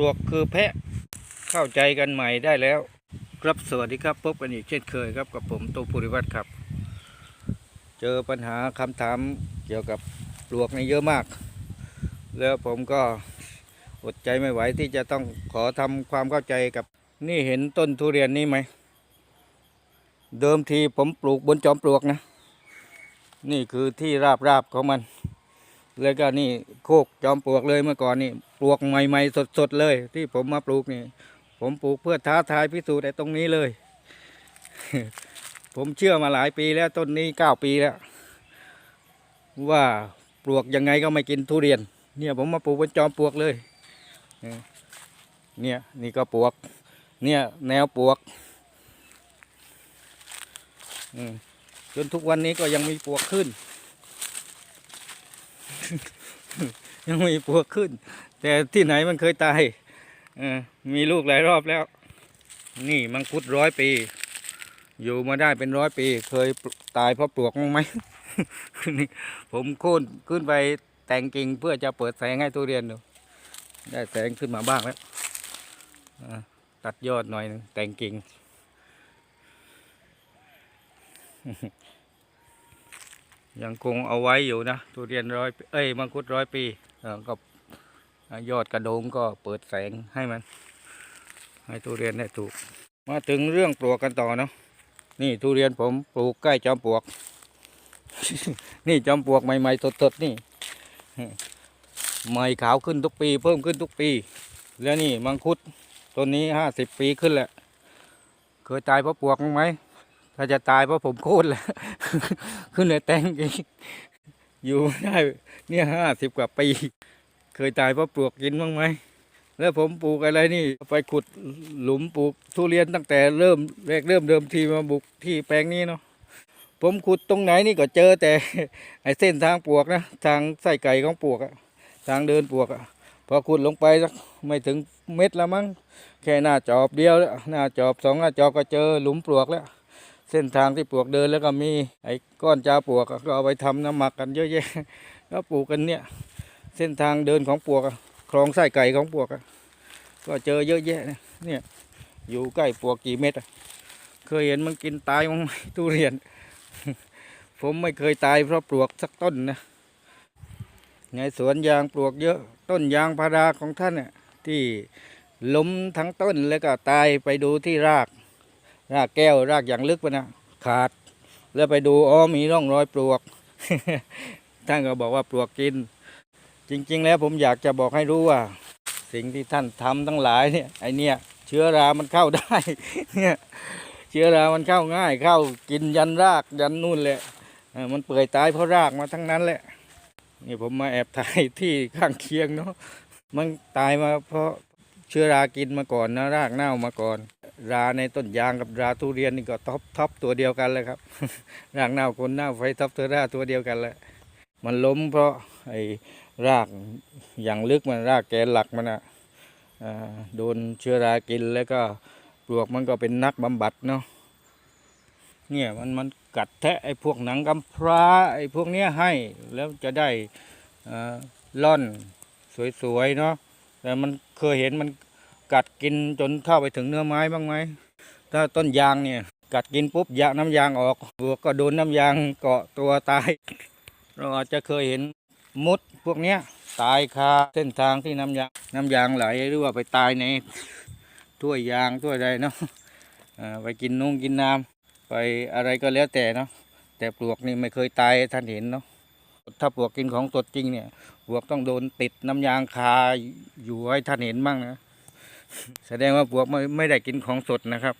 ลวกคือแพะเข้าใจกันใหม่ได้แล้ว ครับสวัสดีครับพบกันอีกเช่นเคยครับกับผมตูภูริวัตรครับ เจอปัญหาคำถามเกี่ยวกับปลวกนี่เยอะมาก แล้วผมก็อดใจไม่ไหวที่จะต้องขอทำความเข้าใจกับนี่เห็นต้นทุเรียนนี่ไหม เดิมทีผมปลูกบนจอมปลวกนะ นี่คือที่ราบราบๆของมัน แล้วก็นี่โคกจอมปลวกเลยเมื่อก่อนนี่ ปลวกใหม่ๆสดๆเลย ที่ผมมาปลูกนี่ ผมปลูกเพื่อท้าทายพิสูจน์ไอ้ตรงนี้เลย ผมเชื่อมาหลายปีแล้วต้นนี้เก้าปีแล้ว ว่าปลวกยังไงก็ไม่กินทุเรียน เนี่ยผมมาปลูกบนจอมปลวกเลย เนี่ยนี่ก็ปลวก เนี่ยแนวปลวกจนทุกวันนี้ก็ยังมีปลวกขึ้น ยังมีปลวกขึ้น แต่ที่ไหนมันเคยตายมีลูกหลายรอบแล้ว นี่มังคุดร้อยปี อยู่มาได้เป็นร้อยปี เคยตายเพราะปลวกมั้งไหมนี่ผมโค่นขึ้นไปแต่งกิ่งเพื่อจะเปิดแสงให้ทุเรียนดูได้แสงขึ้นมาบ้างแล้วอ่าตัดยอดหน่อยหนึงแต่งกิ่งยังคงเอาไว้อยู่นะทุเรียนร้อยเอ้ยมังคุดร้อยปีเออก็ ยอดกระโดงก็เปิดแสงให้มัน ให้ทุเรียนได้ถูก มาถึงเรื่องปลวกกันต่อเนาะนี่ทุเรียนผมปลูกใกล้จอมปลวก นี่จอมปลวกใหม่ๆสดๆนี่ใหม่ขาวขึ้นทุกปี เพิ่มขึ้นทุกปี แล้วนี่มังคุดต้นนี้ห้าสิบปีขึ้นแหละเคยตายเพราะปลวกมั้งไหมถ้าจะตายเพราะผมโค่นแหละขึ้นเลยแตงอีกอยู่ได้เนี่ยห้าสิบกว่าปี เคยตายเพราะปลวกกินบ้างไหมแล้วผมปลูกอะไรนี่ไปขุดหลุมปลูกทุเรียนตั้งแต่เริ่มแรกเริ่มเดิมทีมาบุกที่แปลงนี้เนาะผมขุดตรงไหนนี่ก็เจอแต่ไอ้เส้นทางปลวกนะทางไส้ไก่ของปลวกอะทางเดินปลวกอะพอขุดลงไปสักไม่ถึงเม็ดละมั้งแค่หน้าจอบเดียวแล้วหน้าจอบสองหน้าจอบก็เจอหลุมปลวกแล้ว เส้นทางที่ปลวกเดินแล้วก็มีไอ้ก้อนจาปลวกก็เอาไปทำน้ำหมักกันเยอะแยะก็ปลูกกันเนี่ย เส้นทางเดินของปลวกคลองไส้ไก่ของปลวกก็เจอเยอะแยะเนี่ยอยู่ใกล้ปลวกกี่เม็ดอะเคยเห็นมันกินตายมั้งทุเรียน ผมไม่เคยตายเพราะปลวกสักต้นนะในสวนยางปลวกเยอะต้นยางพาราของท่านเนี่ยที่ล้มทั้งต้นแล้วก็ตายไปดูที่ราก รากแก้วรากอย่างลึกไปนะขาด แล้วไปดูอ๋อมีร่องรอยปลวกท่านก็บอกว่าปลวกกิน จริง ๆ แล้วผมอยากจะบอกให้รู้ว่า สิ่งที่ท่านทำทั้งหลายเนี่ยไอเนี่ย เชื้อรามันเข้าได้ เนี่ยเชื้อรามันเข้าง่ายเข้ากินยันรากยันนู่นแหละมันเปื่อยตายเพราะรากมาทั้งนั้นแหละนี่ผมมาแอบถ่ายที่ข้างเคียงเนาะมันตายมาเพราะเชื้อรากินมาก่อนนะรากเน่ามาก่อน ราในต้นยางกับราทุเรียนนี่ก็ท็อปท็อปตัวเดียวกันเลยครับ รากเน่าคนเน่าไฟท็อปเทอร่าตัวเดียวกันแหละ มันล้มเพราะไอ้รากอย่างลึกมันรากแกนหลักมันอะอ่าโดนเชื้อรากินแล้วก็ปลวกมันก็เป็นนักบำบัดเนาะเนี่ยมันมันกัดแทะไอ้พวกหนังกำพร้าไอ้พวกเนี้ยให้แล้วจะได้ล่อนสวยๆเนาะแต่มันเคยเห็นมันกัดกินจนเข้าไปถึงเนื้อไม้บ้างไหมถ้าต้นยางเนี่ยกัดกินปุ๊บยาน้ำยางออกบวกก็โดนน้ำยางเกาะตัวตาย เราอาจจะเคยเห็นมุดพวกเนี้ยตายคาเส้นทางที่น้ำยางน้ำยางไหลหรือว่าไปตายในถ้วยยางถ้วยใดเนาะไปกินนุ่งกินน้ำไปอะไรก็แล้วแต่เนาะแต่ปลวกนี่ไม่เคยตายท่านเห็นเนาะถ้าปลวกกินของสดจริงเนี่ยปลวกต้องโดนติดน้ำยางคาอยู่ให้ท่านเห็นบ้างนะแสดงว่าปลวกไม่ไม่ได้กินของสดนะครับ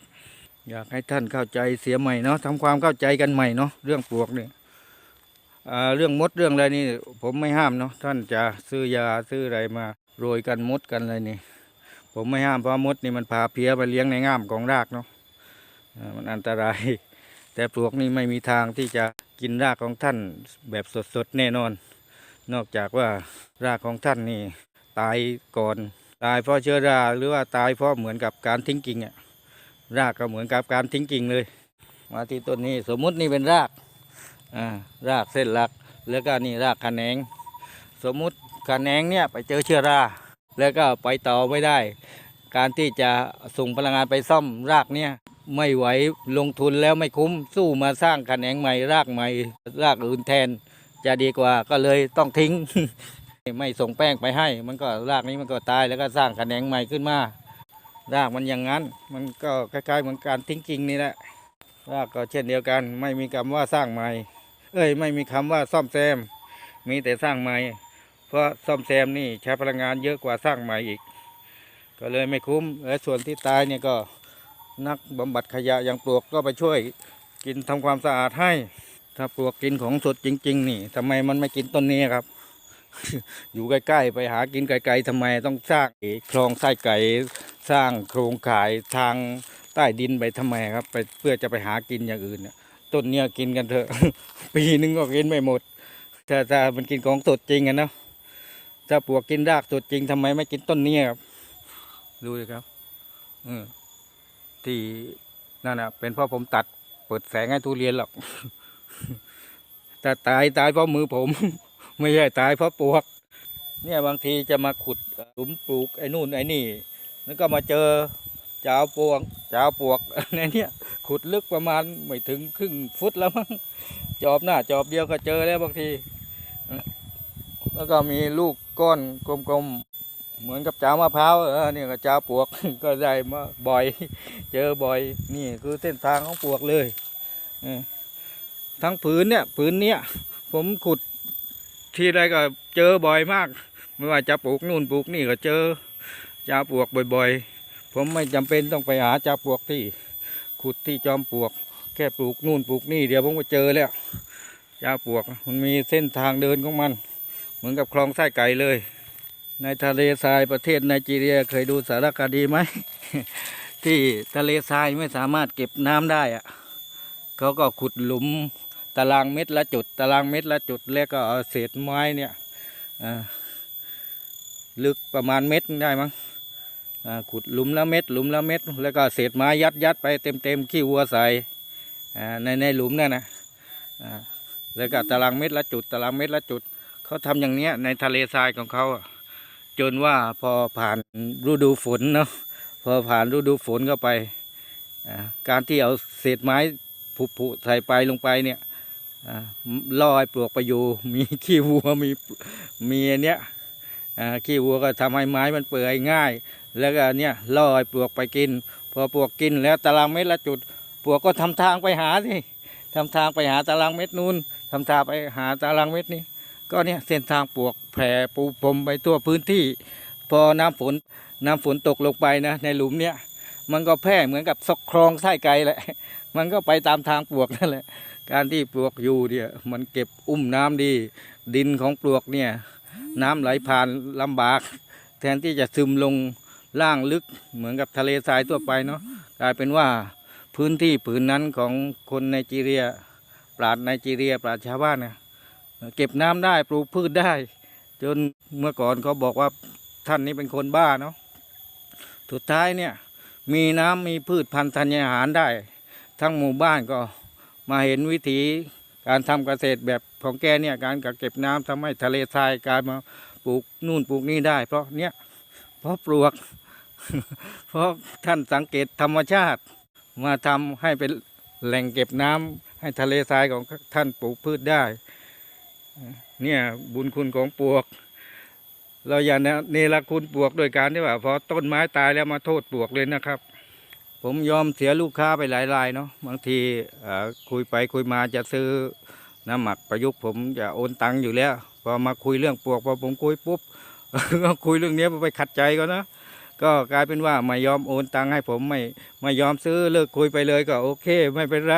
อยากให้ท่านเข้าใจเสียใหม่เนาะทำความเข้าใจกันใหม่เนาะเรื่องปลวกเนี่ย เรื่องมดเรื่องอะไรนี่ผมไม่ห้ามเนาะท่านจะซื้อยาซื้ออะไรมาโรยกันมดกันอะไรนี่ ผมไม่ห้ามเพราะมดนี่มันพาเพี้ยไปเลี้ยงในง่ามของรากเนาะมันอันตราย แต่ปลวกนี่ไม่มีทางที่จะกินรากของท่านแบบสดๆแน่นอน นอกจากว่ารากของท่านนี่ตายก่อนตายเพราะเชื้อราหรือว่าตายเพราะเหมือนกับการทิ้งกิ่งอะรากก็เหมือนกับการทิ้งกิ่งเลย มาที่ต้นนี้สมมุตินี่เป็นราก รากเส้นหลัก แล้วก็นี่รากขะแหนง สมมุติขะแหนงเนี่ยไปเจอเชื้อรา แล้วก็ไปต่อไม่ได้ การที่จะส่งพลังงานไปซ่อมรากเนี่ยไม่ไหวลงทุนแล้วไม่คุ้มสู้มาสร้างแขนงใหม่รากใหม่ รากอื่นแทน จะดีกว่าก็เลยต้องทิ้ง ไม่ส่งแป้งไปให้ มันก็รากนี้มันก็ตายแล้วก็สร้างแขนงใหม่ขึ้นมารากมันอย่างนั้น มันก็คล้ายๆเหมือนการทิ้งกิ่งนี่แหละรากก็เช่นเดียวกัน ไม่มีคำว่าสร้างใหม่ เอ้ยไม่มีคำว่าซ่อมแซม มีแต่สร้างใหม่ เพราะซ่อมแซมนี่ใช้พลังงานเยอะกว่าสร้างใหม่อีก ก็เลยไม่คุ้มและส่วนที่ตายเนี่ยก็นักบำบัดขยะอย่างปลวกก็ไปช่วยกินทำความสะอาดให้ ถ้าปลวกกินของสดจริง ๆ นี่ทำไมมันไม่กินต้นนี้ครับ อยู่ใกล้ๆไปหากินไกลๆทำไมต้องสร้างคลองไส้ไก่สร้างโครงข่ายทางใต้ดินไปทำไมครับ ไปเพื่อจะไปหากินอย่างอื่นเนี่ย ต้นเนี้ยกินกันเถอะ ปีนึงก็กินไม่หมดถ้าถ้ามันกินของสดจริงอะเนาะถ้าปลวกกินรากสดจริงทำไมไม่กินต้นเนี้ยครับ ดูเลยครับเออที่นั่นนะเป็นเพราะผมตัดเปิดแสงให้ทุเรียนหรอกแต่ตายตายเพราะมือผม ไม่ใช่ตายเพราะปลวก เนี่ยบางทีจะมาขุดหลุมปลูกไอ้นู่นไอ้นี่ แล้วก็มาเจอ จาวปวกจาวปวกในเนี้ยขุดลึกประมาณไม่ถึงครึ่งฟุตแล้วมั้งจอบหน้าจอบเดียวก็เจอแล้วบางที แล้วก็มีลูกก้อนกลมๆ เหมือนกับจาวมะพร้าวเออนี่ยก็จาวปวกก็ได้มาบ่อย เจอบ่อยนี่คือเส้นทางของปวกเลยทั้งผืนเนี่ยผืนเนี้ยผมขุดทีไรก็เจอบ่อยมาก ไม่ว่าจะปลูกนู่นปลูกนี่ก็เจอจาวปลวกบ่อย ๆ ผมไม่จำเป็นต้องไปหาจาวปลวกที่ขุดที่จอมปลวก แค่ปลูกนู่นปลูกนี่เดี๋ยวผมก็เจอแล้วจาปลวกมันมีเส้นทางเดินของมัน เหมือนกับคลองไส้ไก่เลย ในทะเลทรายประเทศไนจีเรียเคยดูสารคดีไหม ที่ทะเลทรายไม่สามารถเก็บน้ำได้อะเขาก็ขุดหลุมตารางเม็ดละจุด ตารางเม็ดละจุดแล้วก็เอาเศษไม้เนี่ยลึกประมาณเม็ดได้มั้ง ขุดหลุมละเม็ดหลุมละเม็ดแล้วก็เศษไม้ยัดยัดไปเต็มเต็มขี้วัวใส่ในในหลุมนั่นนะแล้วก็ตารางเม็ดละจุดตารางเม็ดละจุดเขาทำอย่างเนี้ยในทะเลทรายของเขาจนว่าพอผ่านฤดูฝนเนาะพอผ่านฤดูฝนเข้าไปการที่เอาเศษไม้ผุๆใส่ไปลงไปเนี่ยล่อให้ปลวกไปอยู่มีขี้วัวมีมีอันเนี้ยขี้วัวก็ทำให้ไม้มันเปื่อยง่าย แล้วก็เนี่ยล่อให้ปลวกไปกิน พอปลวกกินแล้วตารางเม็ดละจุด ปลวกก็ทำทางไปหาสิทำทางไปหาตารางเม็ดนู้นทำทางไปหาตารางเม็ดนี้ ก็เนี่ยเส้นทางปลวกแผ่ปูพรมไปทั่วพื้นที่ พอน้ำฝนน้ำฝนตกลงไปนะ ในหลุมเนี่ยมันก็แพร่เหมือนกับซอกคลองไส้ไก่แหละ มันก็ไปตามทางปลวกนั่นแหละ การที่ปลวกอยู่เนี่ยมันเก็บอุ้มน้ำดี ดินของปลวกเนี่ยน้ำไหลผ่านลำบาก แทนที่จะซึมลง ล่างลึกเหมือนกับทะเลทรายทั่วไปเนาะกลายเป็นว่าพื้นที่ผืนนั้นของคนไนจีเรีย ปราดไนจีเรีย ปราดชาวบ้านนะเก็บน้ำได้ปลูกพืชได้ จนเมื่อก่อนเขาบอกว่าท่านนี้เป็นคนบ้าเนาะสุดท้ายเนี่ยมีน้ำมีพืชพันธุ์ธัญญาหารได้ ทั้งหมู่บ้านก็มาเห็นวิธีการทำเกษตรแบบของแกเนี่ยการกักเก็บน้ำทำให้ทะเลทรายกลายมาปลูกนู่นปลูกนี่ได้ เพราะเนี่ยเพราะปลวก เพราะท่านสังเกตธรรมชาติ มาทำให้เป็นแหล่งเก็บน้ำให้ทะเลทรายของท่านปลูกพืชได้ เนี่ยบุญคุณของปลวก เราอย่าเนรคุณปลวกโดยการที่ว่าพอต้นไม้ตายแล้วมาโทษปลวกเลยนะครับ ผมยอมเสียลูกค้าไปหลายรายเนาะบางทีคุยไปคุยมาจะซื้อน้ำหมักประยุกต์ผมจะโอนตังค์อยู่แล้ว พอมาคุยเรื่องปลวกพอผมคุยปุ๊บก็คุยเรื่องนี้ไปขัดใจก็นะ ก็กลายเป็นว่าไม่ยอมโอนตังค์ให้ผมไม่ไม่ยอมซื้อเลิกคุยไปเลยก็โอเค ไม่เป็นไร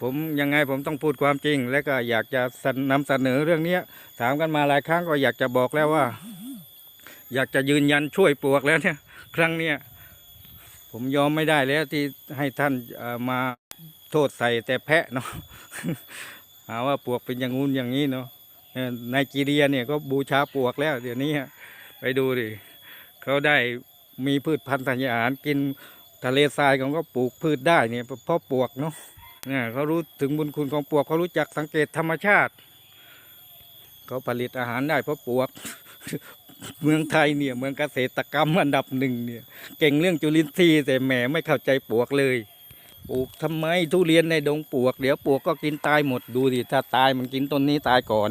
ผมยังไงผมต้องพูดความจริง และก็อยากจะนำเสนอเรื่องเนี้ย ถามกันมาหลายครั้งก็อยากจะบอกแล้วว่า อยากจะยืนยันช่วยปลวกแล้วเนี่ย ครั้งเนี้ยผมยอมไม่ได้แล้วที่ให้ท่านมาโทษใส่แต่แพะเนาะหาว่าปลวกเป็นอย่างงู้นอย่างนี้เนาะเอ่อไนจีเรียเนี่ยก็บูชาปลวกแล้วเดี๋ยวนี้ไปดูดิเขาได้ มีพืชพันธุ์ธัญญาหารกินทะเลทรายเขาก็ปลูกพืชได้เนี่ยเพราะปลวกเนาะเนี่ยเขารู้ถึงบุญคุณของปลวกเขารู้จักสังเกตธรรมชาติ เขาผลิตอาหารได้เพราะปลวก เมืองไทยเนี่ยเมืองเกษตรกรรมอันดับหนึ่งเนี่ยเก่งเรื่องจุลินทรีย์แต่แหมไม่เข้าใจปลวกเลยปลูกทำไมทุเรียนในดงปลวก เดี๋ยวปลวกก็กินตายหมดดูดิถ้าตายมันกินต้นนี้ตายก่อน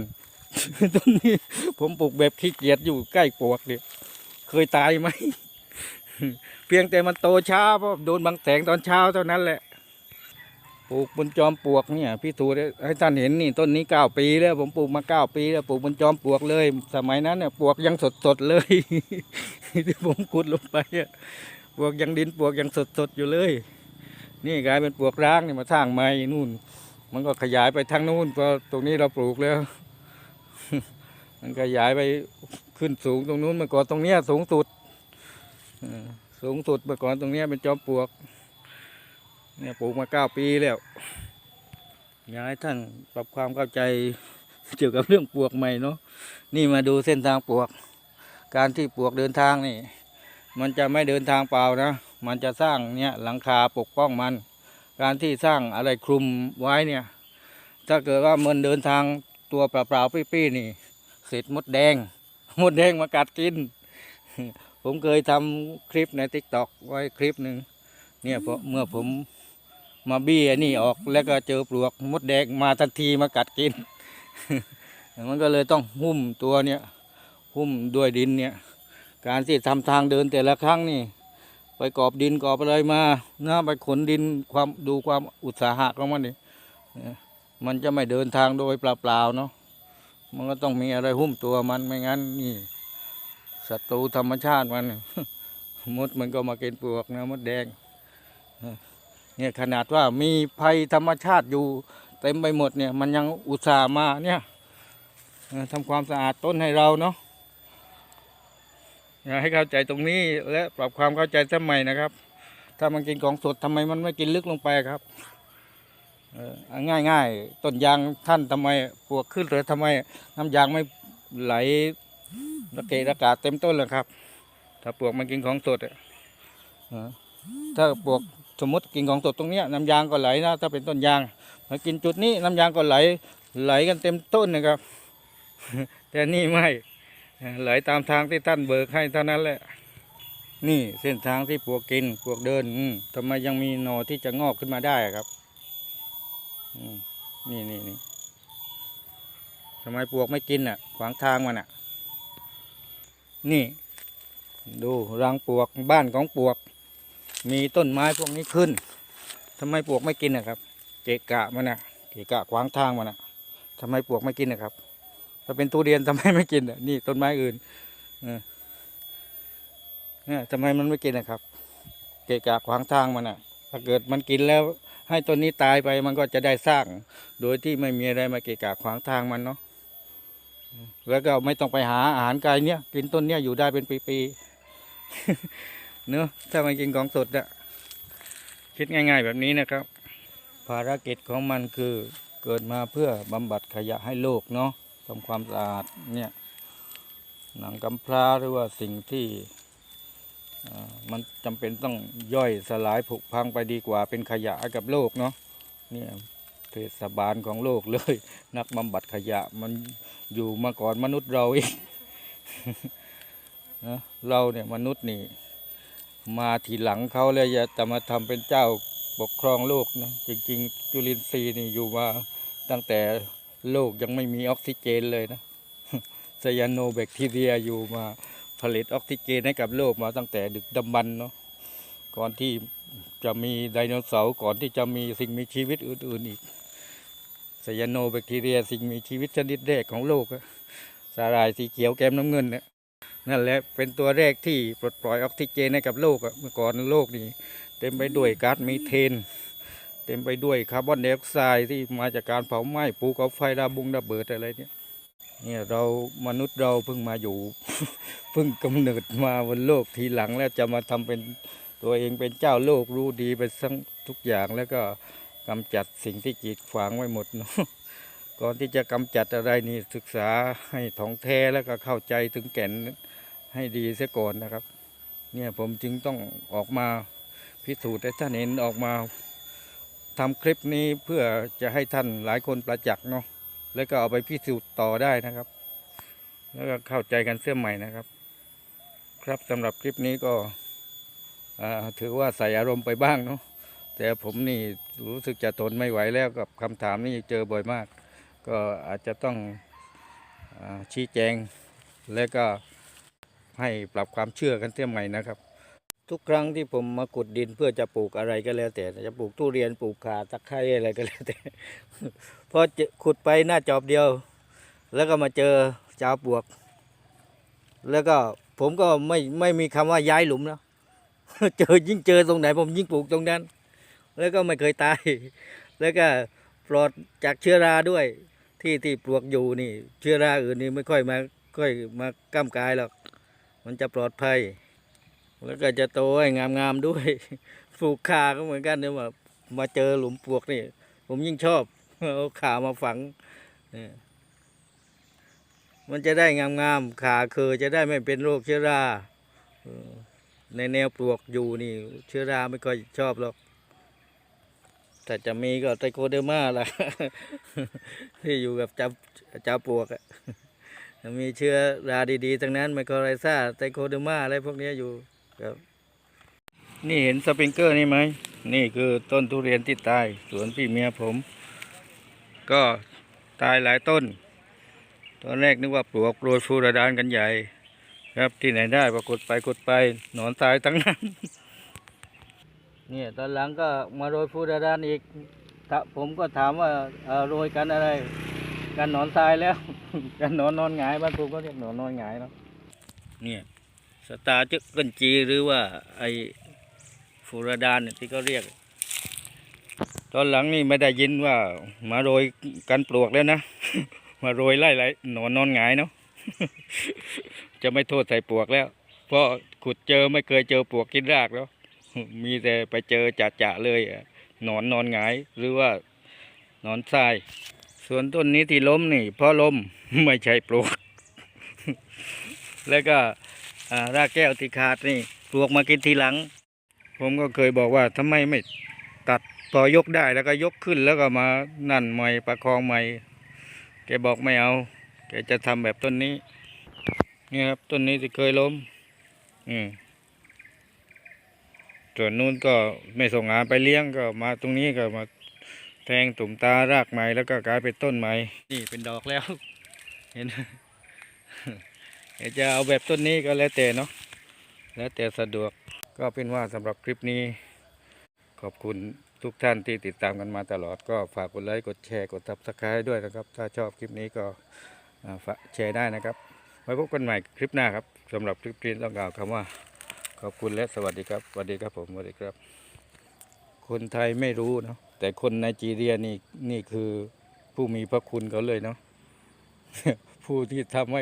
ต้นนี้ผมปลูกแบบขี้เกียจอยู่ใกล้ปลวกเนี่ยเคยตายไหม เพียงแต่มันโตช้าเพราะโดนบังแสงตอนเช้าเท่านั้นแหละปลูกบนจอมปลวกเนี่ยพี่ทูให้ท่านเห็นนี่ต้นนี้เก้าปีแล้วผมปลูกมาเก้าปีแล้วปลูกบนจอมปลวกเลย สมัยนั้นเนี่ยปลวกยังสดสดเลยที่ผมขุดลงไปอะปลวกยังดินปลวกยังสดสดอยู่เลย นี่กลายเป็นปลวกร้างนี่มาสร้างใหม่นู่น มันก็ขยายไปทางนู่นพอตรงนี้เราปลูกแล้ว มันขยายไปขึ้นสูงตรงนู้นมื่อก่อนตรงเนี้ยสูงสุด สูงสุดเมื่อก่อนตรงนี้เป็นจอมปลวก เนี่ยปลูกมาเก้าปีแล้ว อยากให้ท่านปรับความเข้าใจเกี่ยวกับเรื่องปลวกใหม่เนาะ นี่มาดูเส้นทางปลวก การที่ปลวกเดินทางนี่ มันจะไม่เดินทางเปล่านะ มันจะสร้างเนี่ยหลังคาปกป้องมัน การที่สร้างอะไรคลุมไว้เนี่ย ถ้าเกิดว่ามันเดินทางตัวเปล่าๆปี้ๆนี่เสร็จมดแดง มดแดงมากัดกิน ผมเคยทำคลิปในทิกตอกไว้คลิปหนึ่งเนี่ยพอเมื่อผมมาบี้อันนี้ออกแล้วก็เจอปลวกมดแดงมาทันทีมากัดกิน มันก็เลยต้องหุ้มตัวเนี่ยหุ้มด้วยดินเนี่ย การที่ทำทางเดินแต่ละครั้งนี่ ไปกอบดินกอบอะไรมานะไปขนดินความดูความอุตสาหะของมันนี่เออมันจะไม่เดินทางโดยเปล่าๆเนาะมันก็ต้องมีอะไรหุ้มตัวมันไม่งั้นนี่ ศัตรูธรรมชาติมันมดมันก็มากินปลวกนะมดแดงเนี่ยขนาดว่ามีภัยธรรมชาติอยู่เต็มไปหมดเนี่ยมันยังอุตส่าห์มาเนี่ยทำความสะอาดต้นให้เราเนาะอยากให้เข้าใจตรงนี้และปรับความเข้าใจสมัยนะครับ ถ้ามันกินของสดทำไมมันไม่กินลึกลงไปครับเออเอาง่ายๆต้นยางท่านทำไมปลวกขึ้นเลยทำไมน้ำยางไม่ไหล ระเกะระกาเต็มต้นเลยครับ ถ้าปลวกมันกินของสดอะถ้าปลวกสมมติกินของสดตรงเนี้ยน้ำยางก็ไหลนะถ้าเป็นต้นยางมากินจุดนี้น้ำยางก็ไหล ไหลกันเต็มต้นนะครับ แต่นี่ไม่ไหลตามทางที่ท่านเบิกให้เท่านั้นแหละ นี่เส้นทางที่ปลวกกินปลวกเดินอืมทำไมยังมีหน่อที่จะงอกขึ้นมาได้ครับอืนี่นี่นี่ทำไมปลวกไม่กินอะ ขวางทางมันอะ นี่ ดูรังปลวกบ้านของปลวก มีต้นไม้พวกนี้ขึ้นทำไมปลวกไม่กินนะครับ เกะกะมันนะเกะกะขวางทางมันนะทำไมปลวกไม่กินนะครับ ถ้าเป็นทุเรียนทำไมไม่กินอะนี่ต้นไม้อื่นเนี่ยทำไมมันไม่กินนะครับ เกะกะขวางทางมันอะถ้าเกิดมันกินแล้วให้ต้นนี้ตายไปมันก็จะได้สร้าง โดยที่ไม่มีอะไรมาเกะกะขวางทางมันเนาะ แล้วก็ไม่ต้องไปหาอาหารไกลเนี่ยกินต้นเนี่ยอยู่ได้เป็นปีๆเนอะถ้ามันกินของสดอะคิดง่าย ๆ แบบนี้นะครับ ภารกิจของมันคือเกิดมาเพื่อบำบัดขยะให้โลกเนาะทำความสะอาดเนี่ยหนังกำพร้าหรือว่าสิ่งที่มันจำเป็นต้องย่อยสลายผุพังไปดีกว่าเป็นขยะให้กับโลกเนาะเนี่ย เทศบาลของโลกเลย นักบำบัดขยะมันอยู่มาก่อนมนุษย์เราอีกนะเราเนี่ยมนุษย์นี่ มาทีหลังเขาเลยจะแต่มาทำเป็นเจ้าปกครองโลกนะจริง ๆ จุลินทรีย์นี่อยู่มาตั้งแต่โลกยังไม่มีออกซิเจนเลยนะไซยาโนแบคทีเรียอยู่มาผลิตออกซิเจนให้กับโลกมาตั้งแต่ดึกดำบรรพ์เนาะก่อนที่จะมีไดโนเสาร์ก่อนที่จะมีสิ่งมีชีวิตอื่น ๆ อีก ยาโนแบคทีเรียสิ่งมีชีวิตชนิดแรกของโลกอะสาหร่ายสีเขียวแก้มน้ำเงินเนี่ยนั่นแหละเป็นตัวแรกที่ปลดปล่อยออกซิเจนให้กับโลกเมื่อก่อนโลกนี่เต็มไปด้วยก๊าซมีเทน เต็มไปด้วยคาร์บอนไดออกไซด์ที่มาจากการเผาไหม้ภูเขาไฟระบุงระเบิดอะไรเนี่ยเนี่ยเรามนุษย์เราเพิ่งมาอยู่เพิ่งกำเนิดมาบนโลกทีหลังแล้วจะมาทำเป็นตัวเองเป็นเจ้าโลกรู้ดีไปทั้งทุกอย่างแล้วก็ กำจัดสิ่งที่กีดขวางไว้หมดเนาะก่อนที่จะกำจัดอะไรนี่ศึกษาให้ถ่องแท้แล้วก็เข้าใจถึงแก่นให้ดีเสียก่อนนะครับ เนี่ยผมจึงต้องออกมาพิสูจน์ให้ท่านเห็นออกมาทำคลิปนี้เพื่อจะให้ท่านหลายคนประจักษ์เนาะแล้วก็เอาไปพิสูจน์ต่อได้นะครับ แล้วก็เข้าใจกันเสื้อใหม่นะครับ ครับสำหรับคลิปนี้ก็ถือว่าใส่อารมณ์ไปบ้างเนาะ แต่ผมนี่รู้สึกจะทนไม่ไหวแล้วกับคำถามนี้เจอบ่อยมาก ก็อาจจะต้องอชี้แจง และก็ให้ปรับความเชื่อกันเสียใหม่นะครับ ทุกครั้งที่ผมมาขุดดินเพื่อจะปลูกอะไรก็แล้ว แต่จะปลูกทุเรียนปลูกขาตะไคร้อะไรก็แล้วแต่พอขุดไปหน้าจอบเดียว แล้วก็มาเจอจาวปวก แล้วก็ผมก็ไม่ไม่มีคำว่าย้ายหลุมแล้วเจอยิ่งเจอตรงไหนผมยิ่งปลูกตรงนั้น แล้วก็ไม่เคยตาย แล้วก็ปลอดจากเชื้อราด้วย ที่ที่ปลวกอยู่นี่ เชื้อราอื่นนี่ไม่ค่อยมาค่อยมาก้ากายหรอก มันจะปลอดภัย แล้วก็จะโตให้งามๆด้วยปลูกขาก็เหมือนกันเนี่ยว่ามาเจอหลุมปลวกนี่ ผมยิ่งชอบเอาขามาฝังเนี่ยมันจะได้งามๆขาคือจะได้ไม่เป็นโรคเชื้อราในแนวปลวกอยู่นี่ เชื้อราไม่ค่อยชอบหรอก แต่จะมีก็ไตโคเดอร์มาล่ะ ที่อยู่กับจับจับปวกอะมีเชื้อราดีๆทั้งนั้นไมโครไรซ่าไตโคเดอร์มาอะไรพวกนี้อยู่ครับ นี่เห็นสปริงเกอร์นี่ไหม นี่คือต้นทุเรียนที่ตายสวนพี่เมียผม ก็ตายหลายต้น ตอนแรกนึกว่าปลวกโรยฟูระดานกันใหญ่ ครับที่ไหนได้ปรากฏไปกดไปหนอนตายทั้งนั้น เนี่ยตอนหลังก็มาโรยฟูดาดานอีกผมก็ถามว่าโรยกันอะไร กันหนอนทรายแล้ว กันหนอนนอนหงายบ้านผมก็เรียกหนอนนอนหงายเนาะเนี่ยสตาร์จึกกันจีหรือว่าไอฟูรดานที่เขาเรียก ตอนหลังนี่ไม่ได้ยินว่า มาโรยกันปลวกแล้วนะ มาโรยไล่ไล่หนอนนอนหงายเนาะจะไม่โทษใส่ปลวกแล้ว เพราะขุดเจอไม่เคยเจอปลวกกินรากแล้ว มีแต่ไปเจอจะจะๆเลยหนอนนอนหงายหรือว่านอนทราย ส่วนต้นนี้ที่ล้มนี่เพราะล้มไม่ใช่ปลวก แล้วก็รากแก้วที่ขาดนี่ปลวกมากินทีหลัง ผมก็เคยบอกว่าทำไมไม่ตัดพอยกได้แล้วก็ยกขึ้นแล้วก็มานั่นใหม่ประคองใหม่แกบอกไม่เอาแกจะทำแบบต้นนี้นี่ครับต้นนี้ที่เคยล้ม อืม ส่วนนู้นก็ไม่ส่งงานไปเลี้ยงก็มาตรงนี้ก็มาแทงตุ่มตารากใหม่แล้วก็กลายเป็นต้นใหม่นี่เป็นดอกแล้ว เห็นเดี๋ยวจะเอาแบบต้นนี้ก็แล้วแต่เนาะแล้วแต่สะดวกก็เป็นว่าสำหรับคลิปนี้ ขอบคุณทุกท่านที่ติดตามกันมาตลอดก็ฝากกดไลค์กดแชร์กดทับสไครต์ด้วยนะครับ ถ้าชอบคลิปนี้ก็ฝากแชร์ได้นะครับ ไว้พบกันใหม่คลิปหน้าครับสำหรับคลิปนี้ต้องกล่าวคำว่า ขอบคุณและสวัสดีครับสวัสดีครับผมสวัสดีครับ คนไทยไม่รู้เนาะแต่คนไนจีเรียนี่นี่คือผู้มีพระคุณเขาเลยเนาะผู้ที่ทำให้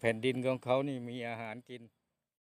แผ่นดินของเขานี่มีอาหารกิน